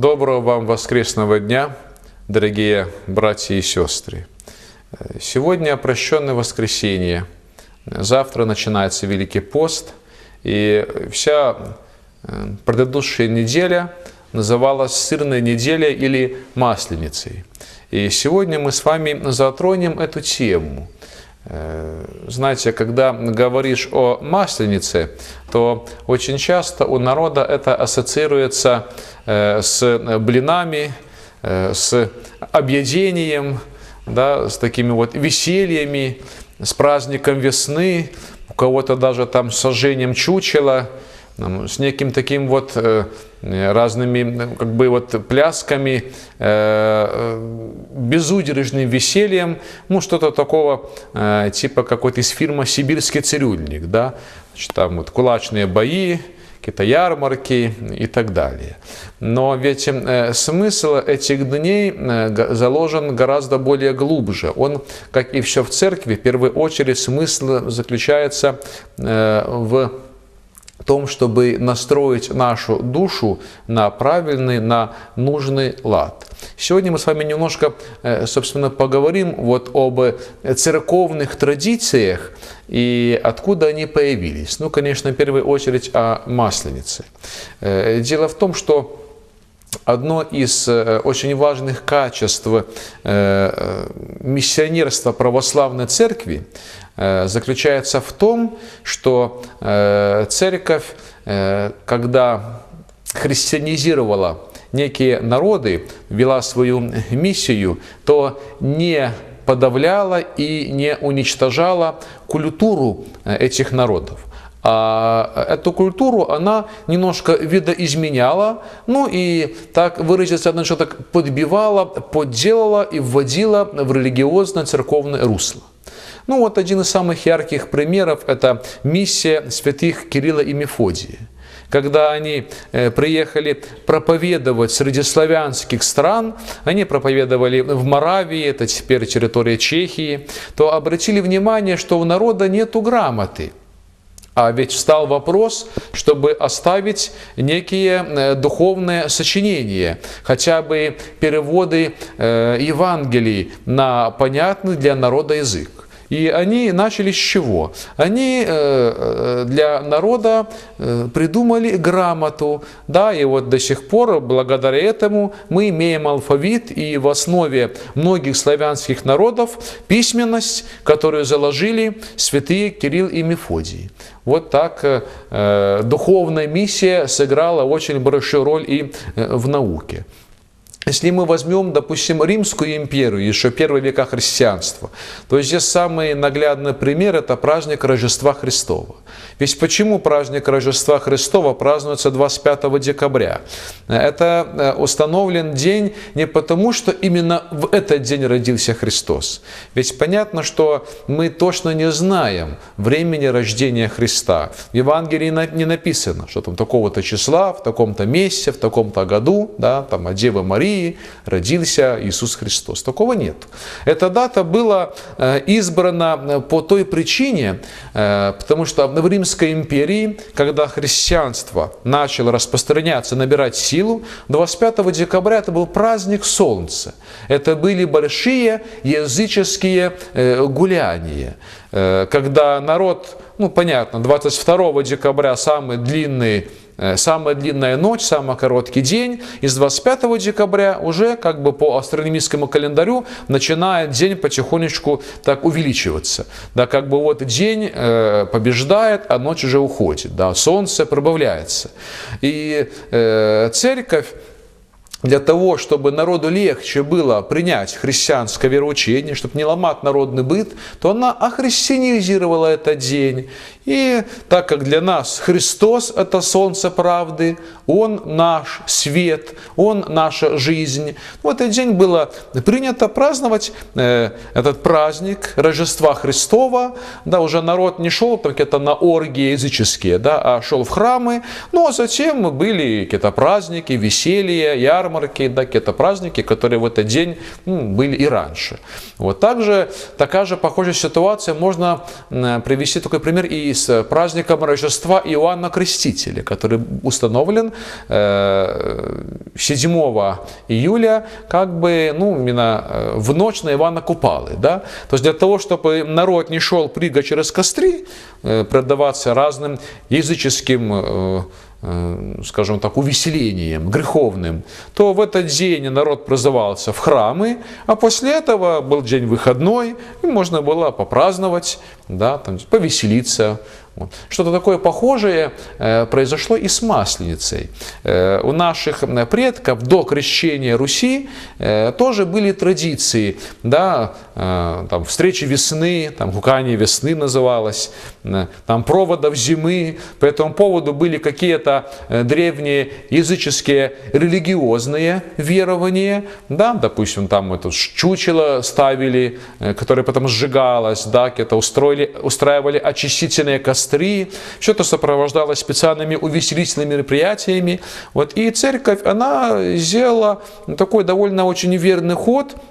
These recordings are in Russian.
Доброго вам воскресного дня, дорогие братья и сестры. Сегодня прощенное воскресенье. Завтра начинается Великий пост. И вся э, предыдущая неделя называлась сырной неделей или масленицей. И сегодня мы с вами затронем эту тему – знаете, когда говоришь о масленице, то очень часто у народа это ассоциируется э, с блинами, э, с объедением, да, с такими вот весельями, с праздником весны, у кого-то даже там сожжением чучела, с неким таким вот разными как бы вот плясками, безудержным весельем, ну что-то такого типа какой-то из фильма «Сибирский цирюльник», да, Значит, там вот кулачные бои, какие-то ярмарки и так далее. Но ведь э, смысл этих дней э, заложен гораздо более глубже. Он, как и все в церкви, в первую очередь смысл заключается э, том, чтобы настроить нашу душу на правильный, на нужный лад. Сегодня мы с вами немножко, э, собственно, поговорим вот об церковных традициях и откуда они появились. Ну, конечно, в первую очередь о Масленице. Э, дело в том, что одно из э, очень важных качеств миссионерства православной церкви Э, заключается в том, что э, церковь, э, когда христианизировала некие народы, вела свою миссию, то не подавляла и не уничтожала культуру этих народов. А эту культуру она немножко видоизменяла, ну и так выразиться, она что так подбивала, подделала и вводила в религиозно-церковное русло. Ну вот один из самых ярких примеров – это миссия святых Кирилла и Мефодия. Когда они э, приехали проповедовать среди славянских стран, они проповедовали в Моравии, это теперь территория Чехии, то обратили внимание, что у народа нету грамоты. А ведь встал вопрос, чтобы оставить некие э, духовные сочинения, хотя бы переводы э, Евангелий на понятный для народа язык. И они начали с чего? Они э, э, для народа э, придумали грамоту, да, и вот до сих пор благодаря этому мы имеем алфавит и в основе многих славянских народов письменность, которую заложили святые Кирилл и Мефодий. Вот так духовная миссия сыграла очень большую роль и в науке. Если мы возьмем, допустим, Римскую империю, еще первые века христианства, то здесь самый наглядный пример – это праздник Рождества Христова. Ведь почему праздник Рождества Христова празднуется 25 декабря? Это э, установлен день не потому, что именно в этот день родился Христос. Ведь понятно, что мы точно не знаем времени рождения Христа. В Евангелии не написано, что там такого-то числа, в таком-то месте, в таком-то году, да, там от Девы Марии родился Иисус Христос. Такого нет. Эта дата была э, избрана э, по той причине, потому что в Римской империи, когда христианство начало распространяться, набирать силу, 25 декабря это был праздник Солнца. Это были большие языческие э, гуляния, э, когда народ, ну понятно, 22 декабря самый длинный Э, самая длинная ночь, самый короткий день. И с 25 декабря уже как бы по астрономическому календарю начинает день потихонечку так увеличиваться. Да, как бы вот день э, побеждает, а ночь уже уходит. Да, солнце пробавляется. И э, церковь для того, чтобы народу легче было принять христианское вероучение, чтобы не ломать народный быт, то она охристианизировала этот день. И так как для нас Христос – это солнце правды, Он наш свет, Он наша жизнь, в этот день было принято праздновать э, этот праздник Рождества Христова. Да, уже народ не шел так это на оргии языческие, да, а шел в храмы. Ну, а затем были какие-то праздники, веселья, ярмарки, ярмарки, да, какие-то праздники, которые в этот день ну, были и раньше. Вот также такая же похожая ситуация можно привести такой пример и с праздником Рождества Иоанна Крестителя, который установлен 7 э, июля, как бы, ну, именно э, в ночь на Ивана Купалы, да. То есть для того, чтобы народ не шел прыгать через костры, э, продаваться разным языческим скажем так, увеселением, греховным, то в этот день народ прозывался в храмы, а после этого был день выходной, и можно было попраздновать, да, там, повеселиться, вот. Что-то такое похожее э, произошло и с Масленицей. Э, у наших предков до крещения Руси э, тоже были традиции, да, там, встречи весны, там, гукание весны называлось, там, проводов зимы. По этому поводу были какие-то древние языческие религиозные верования, да, допустим, там это чучело ставили, которое потом сжигалось, да, какие-то устроили, устраивали очистительные костры, костры, все это сопровождалось специальными увеселительными мероприятиями. Вот, и церковь, она сделала такой довольно очень верный ход –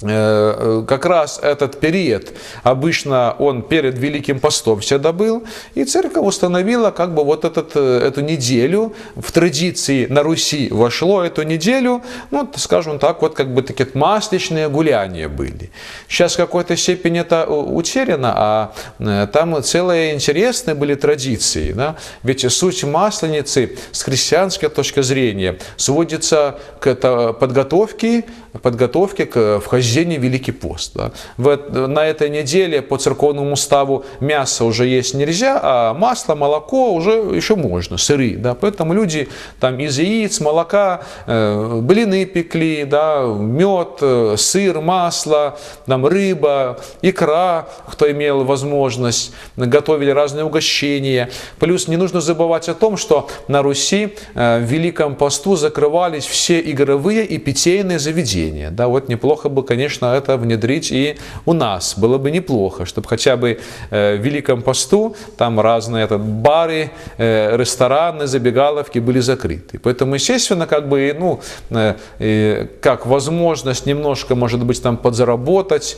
как раз этот период, обычно он перед Великим постом всегда был, и церковь установила как бы вот этот, э, эту неделю, в традиции на Руси вошло эту неделю, ну, скажем так, вот как бы такие масличные гуляния были. Сейчас в какой-то степени это утеряно, а э, там целые интересные были традиции, да? ведь суть масленицы с христианской точки зрения сводится к подготовке, подготовке к вхождению вхождение в Великий пост. Да. В, на этой неделе по церковному уставу мясо уже есть нельзя, а масло, молоко уже еще можно, сыры. Да. Поэтому люди там из яиц, молока, э, блины пекли, да, мед, э, сыр, масло, там, рыба, икра, кто имел возможность, готовили разные угощения. Плюс не нужно забывать о том, что на Руси э, в Великом посту закрывались все игровые и питейные заведения. Да, вот неплохо бы, конечно, конечно, это внедрить и у нас. Было бы неплохо, чтобы хотя бы э, в Великом посту там разные это, бары, э, рестораны, забегаловки были закрыты. Поэтому, естественно, как бы, ну, э, как возможность немножко, может быть, там подзаработать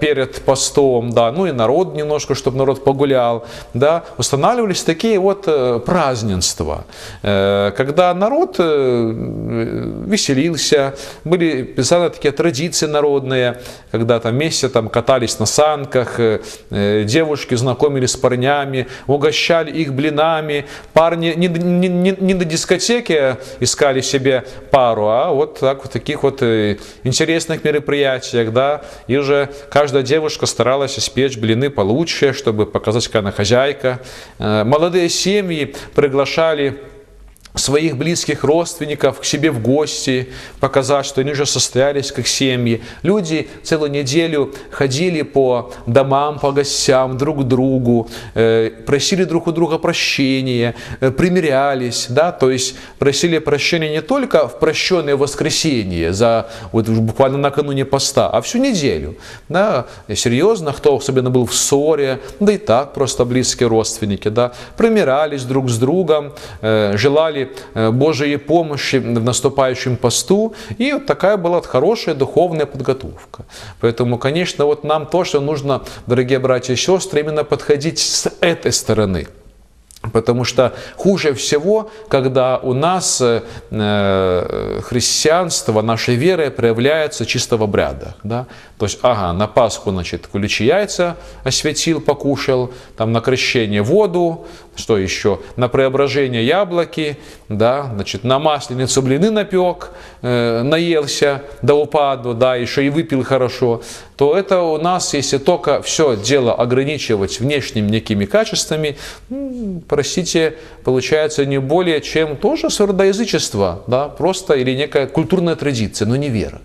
перед постом, да, ну и народ немножко, чтобы народ погулял, да, устанавливались такие вот празднества, когда народ веселился, были специально такие традиции народа, народные, когда там вместе там катались на санках, э, э, девушки знакомились с парнями, угощали их блинами, парни не, не, не, не на дискотеке искали себе пару, а вот так вот таких вот э, интересных мероприятиях, да, и уже каждая девушка старалась испечь блины получше, чтобы показать, какая она хозяйка. Молодые семьи приглашали своих близких родственников к себе в гости, показать, что они уже состоялись как семьи. Люди целую неделю ходили по домам, по гостям, друг к другу, э, просили друг у друга прощения, э, примирялись, да, то есть просили прощения не только в прощенное воскресенье, за, вот буквально накануне поста, а всю неделю, да, серьезно, кто особенно был в ссоре, да и так просто близкие родственники, да, примирялись друг с другом, э, желали ждали э, Божьей помощи в наступающем посту. И вот такая была хорошая духовная подготовка. Поэтому, конечно, вот нам тоже нужно, дорогие братья и сестры, именно подходить с этой стороны. Потому что хуже всего, когда у нас э, э, христианство, наша вера проявляется чисто в обрядах. Да? То есть, ага, на Пасху, значит, куличи яйца осветил, покушал, там на крещение воду, что еще, на преображение яблоки, да, значит, на масленицу блины напек, э, наелся до упаду, да, еще и выпил хорошо, то это у нас, если только все дело ограничивать внешними некими качествами, ну, простите, получается не более чем тоже сурдоязычество, да, просто или некая культурная традиция, но не вера.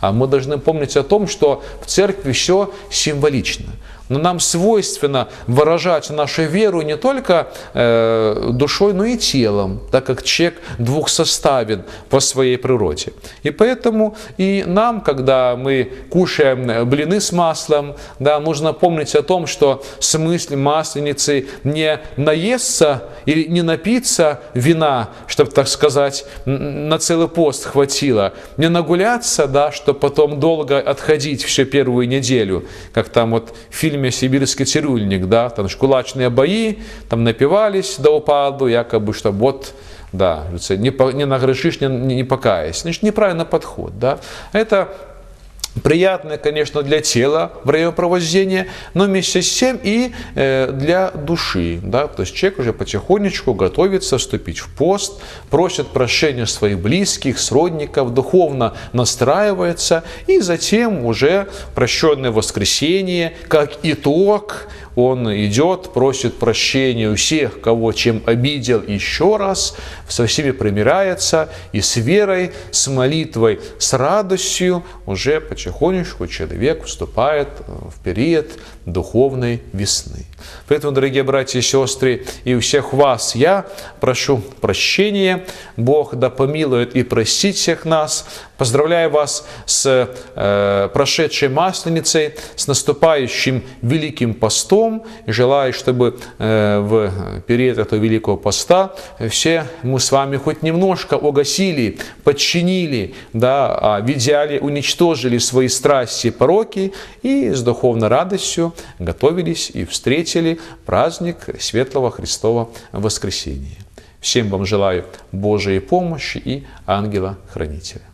А мы должны помнить о том, что в церкви все символично. Но нам свойственно выражать нашу веру не только э, душой, но и телом, так как человек двухсоставен по своей природе. И поэтому и нам, когда мы кушаем блины с маслом, да, нужно помнить о том, что смысл масленицы не наесться или не напиться вина, чтобы, так сказать, на целый пост хватило, не нагуляться, да, чтобы потом долго отходить всю первую неделю, как там вот в фильме «Сибирский цирюльник», да, там кулачные бои, там напивались до упаду, якобы, что вот да, не, не нагрешишь, не, не покаясь. Значит, неправильный подход. Да? Это приятное, конечно, для тела времяпровождения, но вместе с тем и э, для души. Да? То есть человек уже потихонечку готовится вступить в пост, просит прощения своих близких, сродников, духовно настраивается, и затем уже прощенное воскресенье, как итог, он идет, просит прощения у всех, кого чем обидел еще раз, со всеми примиряется и с верой, с молитвой, с радостью уже потихонечку человек вступает в период духовной весны. Поэтому, дорогие братья и сестры, и у всех вас я прошу прощения. Бог да помилует и простит всех нас. Поздравляю вас с э, прошедшей Масленицей, с наступающим Великим Постом. Желаю, чтобы э, в период этого Великого Поста все мы с вами хоть немножко угасили, подчинили, да, а в идеале уничтожили свои страсти и пороки и с духовной радостью готовились и встретили праздник Светлого Христова Воскресения. Всем вам желаю Божией помощи и ангела-хранителя.